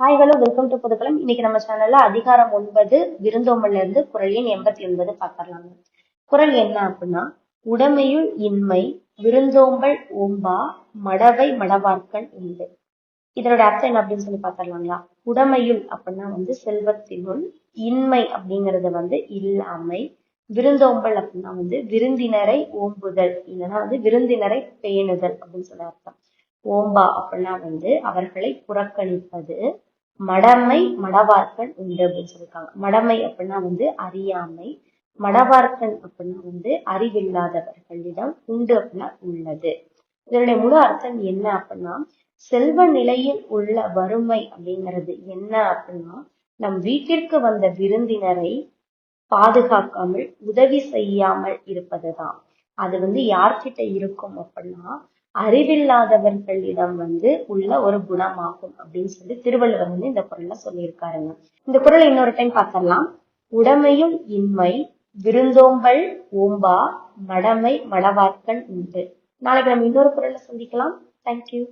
Hi hello welcome to Pudukkalam இன்னைக்கு நம்ம சேனல்ல அதிகாரம் ஒன்பது விருந்தோம்பல்ல இருந்து குரல் எண் எண்பத்தி ஒன்பது பார்க்கலாங்க குரல் என்ன அப்படின்னா உடமையுள் இன்மை விருந்தோம்பல் ஓம்பா மடவை மடவார்கள் உண்டு. இதனோட அர்த்தம் என்ன அப்படின்னு சொல்லி பார்த்துடலாங்களா? உடமையுள் அப்படின்னா வந்து செல்வத்தினுள் இன்மை அப்படிங்கறது வந்து இல்லாமை. விருந்தோம்பல் அப்படின்னா வந்து விருந்தினரை ஓம்புதல் இல்லைன்னா வந்து விருந்தினரை பேணுதல் அப்படின்னு சொல்ல அர்த்தம். ஓம்பா அப்படின்னா வந்து அவர்களை புறக்கணிப்பது மடமை மடவார்கள் உண்டு அப்படின்னு சொல்லியிருக்காங்க மடமை அப்படின்னா வந்து அறியாமை மடவார்கள் அப்படின்னா வந்து அறிவில்லாதவர்களிடம் உண்டு அப்படின்னா உள்ளது. இதனுடைய முழு அர்த்தம் என்ன அப்படின்னா செல்வ நிலையில் உள்ள வறுமை அப்படிங்கிறது என்ன அப்படின்னா நம் வீட்டிற்கு வந்த விருந்தினரை பாதுகாக்காமல் உதவி செய்யாமல் இருப்பதுதான். அது வந்து யார்கிட்ட இருக்கும் அப்படின்னா அறிவில்லாதவர்களிடம் வந்து உள்ள ஒரு குணமாகும் அப்படின்னு சொல்லி திருவள்ளுவர் வந்து இந்த குரல்ல சொல்லியிருக்காருங்க. இந்த குரல் இன்னொரு டைம் பார்த்தரலாம் உடமையும் இன்மை விருந்தோம்பல் ஓம்பா மடமை மடவார்க்கன் உண்டு. நாளைக்கு நம்ம இன்னொரு குரல்ல சந்திக்கலாம். தேங்க்யூ